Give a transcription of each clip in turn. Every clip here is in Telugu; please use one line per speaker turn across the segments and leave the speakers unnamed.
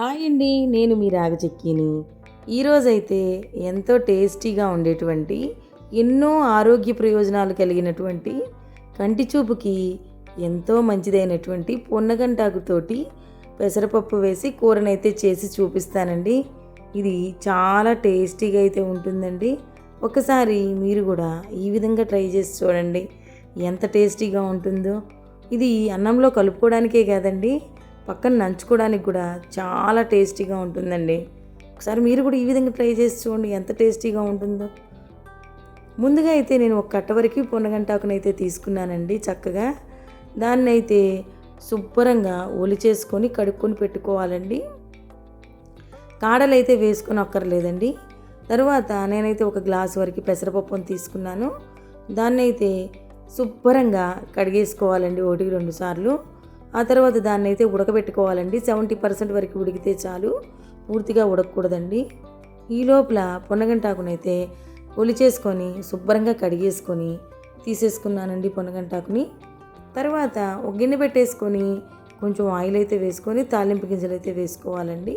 హాయ్ అండి నేను మీ రాగచెక్కిని ఈరోజైతే ఎంతో టేస్టీగా ఉండేటువంటి ఎన్నో ఆరోగ్య ప్రయోజనాలు కలిగినటువంటి కంటి చూపుకి ఎంతో మంచిదైనటువంటి పొన్నగంటాకుతోటి పెసరపప్పు వేసి కూరనైతే చేసి చూపిస్తానండి. ఇది చాలా టేస్టీగా అయితే ఉంటుందండి. ఒకసారి మీరు కూడా ఈ విధంగా ట్రై చేసి చూడండి. ఎంత టేస్టీగా ఉంటుందో. ఇది అన్నంలో కలుపుకోవడానికే కాదండి. పక్కన నంచుకోవడానికి కూడా చాలా టేస్టీగా ఉంటుందండి. ఒకసారి మీరు కూడా ఈ విధంగా ట్రై చేసి చూడండి ఎంత టేస్టీగా ఉంటుందో. ముందుగా అయితే నేను ఒక కట్ట వరకు పొన్నగంటాకునైతే తీసుకున్నానండి చక్కగా. దాన్ని అయితే శుభ్రంగా ఒలి చేసుకొని కడుక్కొని పెట్టుకోవాలండి. కాడలు అయితే వేసుకొని అక్కర్లేదండి తర్వాత నేనైతే ఒక గ్లాస్ వరకు పెసరపప్పును తీసుకున్నాను. దాన్ని అయితే శుభ్రంగా కడిగేసుకోవాలండి ఒకటికి రెండు సార్లు. ఆ తర్వాత దాన్ని అయితే ఉడకబెట్టుకోవాలండి. సెవెంటీ పర్సెంట్ వరకు ఉడికితే చాలు. పూర్తిగా ఉడకకూడదండి ఈ లోపల పొన్నగంటాకునైతే ఒలి చేసుకొని శుభ్రంగా కడిగేసుకొని తీసేసుకున్నానండి పొన్నగంటాకుని. తర్వాత ఒక గిన్నె పెట్టేసుకొని కొంచెం ఆయిల్ అయితే వేసుకొని తాలింపు గింజలు అయితే వేసుకోవాలండి.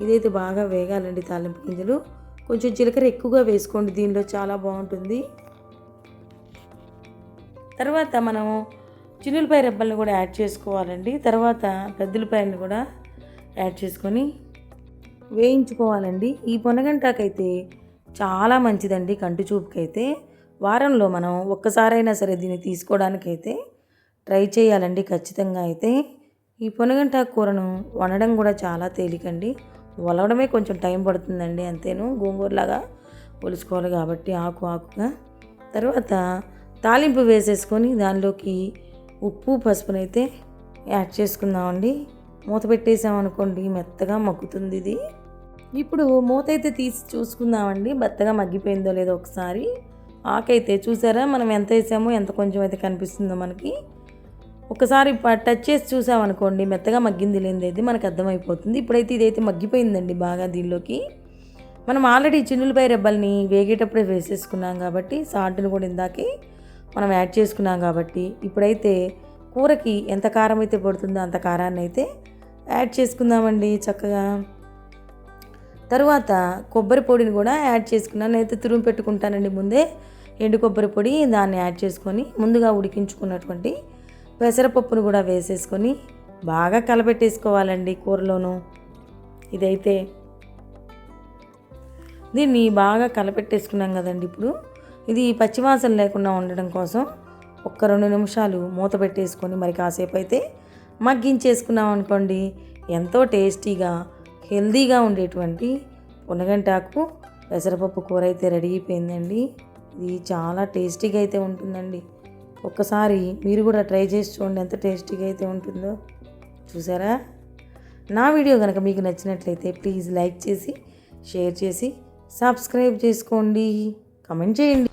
ఇదైతే బాగా వేగాలండి తాలింపు గింజలు. కొంచెం జీలకర్ర ఎక్కువగా వేసుకోండి దీనిలో చాలా బాగుంటుంది. తర్వాత మనం చిన్నులపాయ రెబ్బల్ని కూడా యాడ్ చేసుకోవాలండి. తర్వాత పెద్దలపాయలను కూడా యాడ్ చేసుకొని వేయించుకోవాలండి. ఈ పొనగంటాకైతే చాలా మంచిదండి కంటి చూపుకైతే. వారంలో మనం ఒక్కసారైనా సరే దీన్ని తీసుకోవడానికైతే ట్రై చేయాలండి ఖచ్చితంగా అయితే. ఈ పొనగంటాకు కూరను వండడం కూడా చాలా తేలికండి. వలవడమే కొంచెం టైం పడుతుందండి అంతేను. గోంగూరలాగా ఒలుచుకోవాలి కాబట్టి ఆకు ఆకుగా. తర్వాత తాలింపు వేసేసుకొని దానిలోకి ఉప్పు పసుపునైతే యాడ్ చేసుకుందామండి. మూత పెట్టేసామనుకోండి మెత్తగా మగ్గుతుంది ఇది ఇప్పుడు మూత అయితే తీసి చూసుకుందామండి. మెత్తగా మగ్గిపోయిందో లేదో ఒకసారి. ఆకైతే చూసారా? మనం ఎంత వేసామో ఎంత కొంచెం అయితే కనిపిస్తుందో మనకి. ఒకసారి టచ్ చేసి చూసామనుకోండి మెత్తగా మగ్గింది లేనిదైతే మనకు అర్థమైపోతుంది. ఇప్పుడైతే ఇదైతే మగ్గిపోయిందండి బాగా దీనిలోకి. మనం ఆల్రెడీ చిన్నులపై రెబ్బల్ని వేగేటప్పుడే వేసేసుకున్నాం కాబట్టి సాల్ట్ని కూడా ఇందాకే మనం యాడ్ చేసుకున్నాం కాబట్టి ఇప్పుడైతే కూరకి ఎంత కారం అయితే పడుతుందో అంత కారాన్ని అయితే యాడ్ చేసుకుందామండి చక్కగా. తరువాత కొబ్బరి పొడిని కూడా యాడ్ చేసుకున్నాను. అయితే తురుము పెట్టుకుంటానండి ముందే. ఎండు కొబ్బరి పొడి దాన్ని యాడ్ చేసుకొని ముందుగా ఉడికించుకున్నటువంటి పెసరపప్పును కూడా వేసేసుకొని బాగా కలపెట్టేసుకోవాలండి కూరలోను. ఇదైతే దీన్ని బాగా కలపెట్టేసుకున్నాం కదండి ఇప్పుడు. ఇది పచ్చివాసన లేకుండా ఉండడం కోసం ఒక్క రెండు నిమిషాలు మూత పెట్టేసుకొని మరి కాసేపు అయితే మగ్గించేసుకున్నాం అనుకోండి. ఎంతో టేస్టీగా హెల్దీగా ఉండేటువంటి పునగంటాకు పెసరపప్పు కూర అయితే రెడీ అయిపోయిందండి. ఇది చాలా టేస్టీగా అయితే ఉంటుందండి. ఒక్కసారి మీరు కూడా ట్రై చేసి చూడండి ఎంత టేస్టీగా అయితే ఉంటుందో. చూసారా? నా వీడియో కనుక మీకు నచ్చినట్లయితే ప్లీజ్ లైక్ చేసి షేర్ చేసి సబ్స్క్రైబ్ చేసుకోండి. కమెంట్ చేయండి.